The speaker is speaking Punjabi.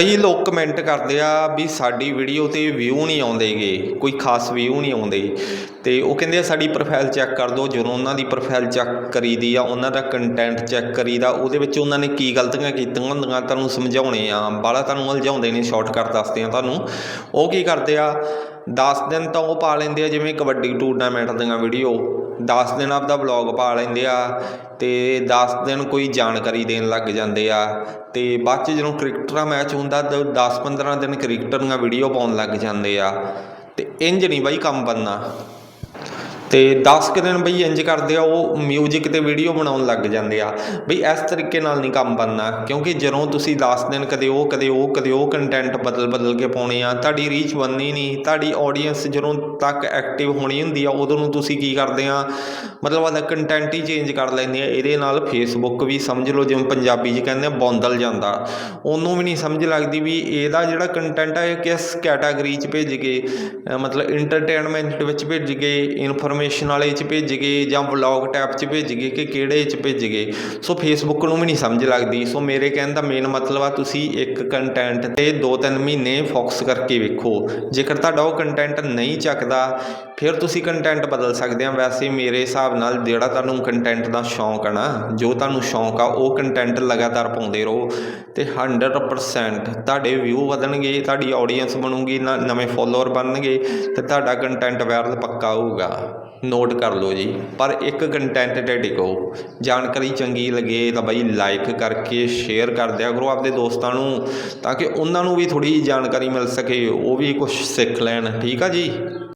ਕਈ ਲੋਕ ਕਮੈਂਟ ਕਰਦੇ ਆ ਵੀ ਸਾਡੀ ਵੀਡੀਓ ਤੇ ਵਿਊ ਨਹੀਂ ਆਉਂਦੇਗੇ, ਕੋਈ ਖਾਸ ਵਿਊ ਨਹੀਂ ਆਉਂਦੇ। ਤੇ ਉਹ ਕਹਿੰਦੇ ਆ, ਸਾਡੀ ਪ੍ਰੋਫਾਈਲ ਚੈੱਕ ਕਰ ਦਿਓ, ਜਦੋਂ ਉਹਨਾਂ ਦੀ ਪ੍ਰੋਫਾਈਲ ਚੈੱਕ ਕਰੀਦੀ ਆ, ਉਹਨਾਂ ਦਾ ਕੰਟੈਂਟ ਚੈੱਕ ਕਰੀਦਾ, ਉਹਦੇ ਵਿੱਚ ਉਹਨਾਂ ਨੇ ਕੀ ਗਲਤੀਆਂ ਕੀਤੀਆਂ ਹੁੰਦੀਆਂ, ਤੁਹਾਨੂੰ ਸਮਝਾਉਣੇ ਆ। ਬਾਲਾ ਤੁਹਾਨੂੰ ਉਲਝਾਉਂਦੇ ਨੇ ਸ਼ਾਰਟਕਟ ਦੱਸਦੇ ਆ ਤੁਹਾਨੂੰ। ਉਹ ਕੀ ਕਰਦੇ ਆ 10 ਦਿਨ ਤਾਂ ਉਹ ਪਾ ਲੈਂਦੇ ਆ, ਜਿਵੇਂ ਕਬੱਡੀ ਟੂਰਨਾਮੈਂਟ ਦੀਆਂ ਵੀਡੀਓ 10 ਦਿਨ ਆਪਦਾ ਵਲੌਗ ਪਾ ਲੈਂਦੇ ਆ ਤੇ 10 ਦਿਨ ਕੋਈ ਜਾਣਕਾਰੀ ਦੇਣ ਲੱਗ ਜਾਂਦੇ ਆ ਤੇ ਬਾਅਦ ਚ ਜਦੋਂ ਕ੍ਰਿਕਟਰ ਦਾ ਮੈਚ ਹੁੰਦਾ ਤਾਂ 10-15 ਦਿਨ ਕ੍ਰਿਕਟਰ ਦੀਆਂ ਵੀਡੀਓ ਪਾਉਣ ਲੱਗ ਜਾਂਦੇ ਆ ਤੇ ਇੰਜ ਨਹੀਂ ਬਾਈ ਕੰਮ ਬੰਨਾ ਤੇ 10 ਕਿ ਦਿਨ ਬਈ ਇੰਜ ਕਰਦੇ ਆ, ਉਹ ਮਿਊਜ਼ਿਕ ਤੇ ਵੀਡੀਓ ਬਣਾਉਣ ਲੱਗ ਜਾਂਦੇ ਆ। ਬਈ ਇਸ ਤਰੀਕੇ ਨਾਲ ਨਹੀਂ ਕੰਮ ਬੰਨਣਾ ਕਿਉਂਕਿ ਜਦੋਂ ਤੁਸੀਂ 10 ਦਿਨ ਕਦੇ ਉਹ ਕਦੇ ਉਹ ਕਦੇ ਉਹ ਕੰਟੈਂਟ ਬਦਲ ਬਦਲ ਕੇ ਪਾਉਣੇ ਆ, ਤੁਹਾਡੀ ਰੀਚ ਬੰਨੀ ਨਹੀਂ, ਤੁਹਾਡੀ ਆਡੀਅנס ਜਦੋਂ ਤੱਕ ਐਕਟਿਵ ਹੋਣੀ ਹੁੰਦੀ ਆ, ਉਦੋਂ ਨੂੰ ਤੁਸੀਂ ਕੀ ਕਰਦੇ ਆ, ਮਤਲਬ ਆਦਾ ਕੰਟੈਂਟ ਹੀ ਚੇਂਜ ਕਰ ਲੈਂਦੇ ਆ। ਇਹਦੇ ਨਾਲ ਫੇਸਬੁੱਕ ਵੀ ਸਮਝ ਲਓ, ਜਿਵੇਂ ਪੰਜਾਬੀ 'ਚ ਕਹਿੰਦੇ ਆ, ਬੌਂਦਲ ਜਾਂਦਾ। ਉਹਨੂੰ ਵੀ ਨਹੀਂ ਸਮਝ ਲੱਗਦੀ ਵੀ ਇਹਦਾ ਜਿਹੜਾ ਕੰਟੈਂਟ ਆ, ਇਹ ਕਿਸ ਕੈਟਾਗਰੀ 'ਚ ਭੇਜ ਕੇ ਮਤਲਬ ਇੰਟਰਟੇਨਮੈਂਟ ਵਿੱਚ ਭੇਜ ਕੇ ਇਨਫੋਰ ਇਨਫੋਰਮੇਸ਼ਨ ਵਾਲੇ 'ਚ ਭੇਜ ਗਏ ਜਾਂ ਵਲੌਗ ਟੈਪ 'ਚ ਭੇਜ ਗਏ ਕਿ ਕਿਹੜੇ 'ਚ ਭੇਜ ਗਏ। ਸੋ ਫੇਸਬੁੱਕ ਨੂੰ ਵੀ ਨਹੀਂ ਸਮਝ ਲੱਗਦੀ। ਸੋ ਮੇਰੇ ਕਹਿਣ ਦਾ ਮੇਨ ਮਤਲਬ ਆ ਤੁਸੀਂ ਇੱਕ ਕੰਟੈਂਟ ਤੇ 2-3 ਮਹੀਨੇ ਫੋਕਸ ਕਰਕੇ ਵੇਖੋ। ਜੇਕਰ ਤੁਹਾਡਾ ਉਹ ਕੰਟੈਂਟ ਨਹੀਂ ਚੱਕਦਾ, ਫਿਰ ਤੁਸੀਂ ਕੰਟੈਂਟ ਬਦਲ ਸਕਦੇ ਆ। ਵੈਸੇ ਮੇਰੇ ਹਿਸਾਬ ਨਾਲ ਜਿਹੜਾ ਤੁਹਾਨੂੰ ਕੰਟੈਂਟ ਦਾ ਸ਼ੌਂਕ ਆ ਨਾ, ਜੋ ਤੁਹਾਨੂੰ ਸ਼ੌਂਕ ਆ, ਉਹ ਕੰਟੈਂਟ ਲਗਾਤਾਰ ਪਾਉਂਦੇ ਰਹੋ ਤੇ 100% ਤੁਹਾਡੇ ਵਿਊ ਵਧਣਗੇ, ਤੁਹਾਡੀ ਆਡੀਅנס ਬਣੂਗੀ, ਨ- ਨਵੇਂ ਫੋਲੋਅਰ ਬਣਨਗੇ ਤੇ ਤੁਹਾਡਾ ਕੰਟੈਂਟ ਵਾਇਰਲ ਪੱਕਾ ਹੋਊਗਾ। ਨੋਟ ਕਰ ਲਓ ਜੀ। ਪਰ ਇੱਕ ਕੰਟੈਂਟ ਤੇ ਟਿਕੋ ਜਾਣਕਾਰੀ ਚੰਗੀ ਲੱਗੇ ਤਾਂ ਬਾਈ ਲਾਈਕ ਕਰਕੇ ਸ਼ੇਅਰ ਕਰ ਦਿਆ ਕਰੋ ਆਪਦੇ ਦੋਸਤਾਂ ਨੂੰ ਤਾਂ ਕਿ ਉਹਨਾਂ ਨੂੰ ਵੀ ਥੋੜੀ ਜਾਣਕਾਰੀ ਮਿਲ ਸਕੇ, ਉਹ ਵੀ ਕੁਝ ਸਿੱਖ ਲੈਣ। ਠੀਕ ਆ ਜੀ?